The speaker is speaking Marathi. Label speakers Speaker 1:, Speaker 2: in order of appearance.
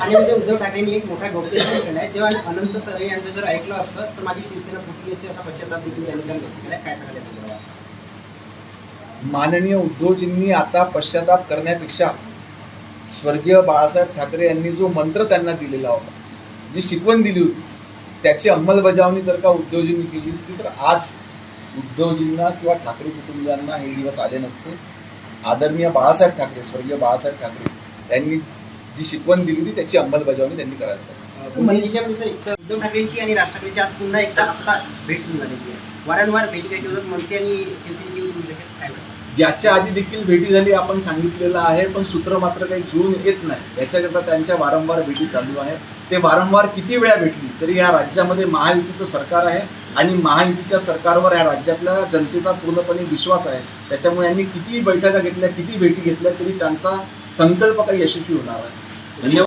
Speaker 1: ठाण्यामध्ये उद्धव ठाकरेंनी एक मोठा गौप्यस्फोट केलाय. जेव्हा अनंत तरे यांचं जर ऐकलं असतं तर माझी शिवसेना फुटली असते असा पश्चाताप देखील त्यांनी केलाय. काय सांगायला
Speaker 2: माननीय उद्धवजींनी आता पश्चाताप करण्यापेक्षा स्वर्गीय बाळासाहेब ठाकरे यांनी जो मंत्र त्यांना दिलेला होता जी शिकवण दिली होती त्याची अंमलबजावणी जर का उद्धवजींनी केली असती तर आज उद्धवजींना किंवा ठाकरे कुटुंबियांना हे दिवस आले नसते. आदरणीय बाळासाहेब ठाकरे स्वर्गीय बाळासाहेब ठाकरे यांनी जी शिकवण दिली होती त्याची अंमलबजावणी त्यांनी करायला पाहिजे.
Speaker 1: पुणे जिल्ह्यामध्ये सर एक उद्धव ठाकरेंची आणि राज ठाकरेंची आज पुन्हा एकदा आता भेट सुरू झालेली आहे. वारंवार भेटी होतात मनसे आणि शिवसेनेची काय वाटतं?
Speaker 2: याच्या आधी देखील भेटी झाली आपण सांगितलेलं आहे पण सूत्र मात्र काही जुळून येत नाही. याच्याकरता त्यांच्या वारंवार भेटी चालू आहेत. ते वारंवार किती वेळा भेटली तरी या राज्यामध्ये महायुतीचं सरकार आहे आणि महायुतीच्या सरकारवर या राज्यातल्या जनतेचा पूर्णपणे विश्वास आहे. त्याच्यामुळे यांनी किती बैठका घेतल्या किती भेटी घेतल्या तरी त्यांचा संकल्प काही यशस्वी होणार आहे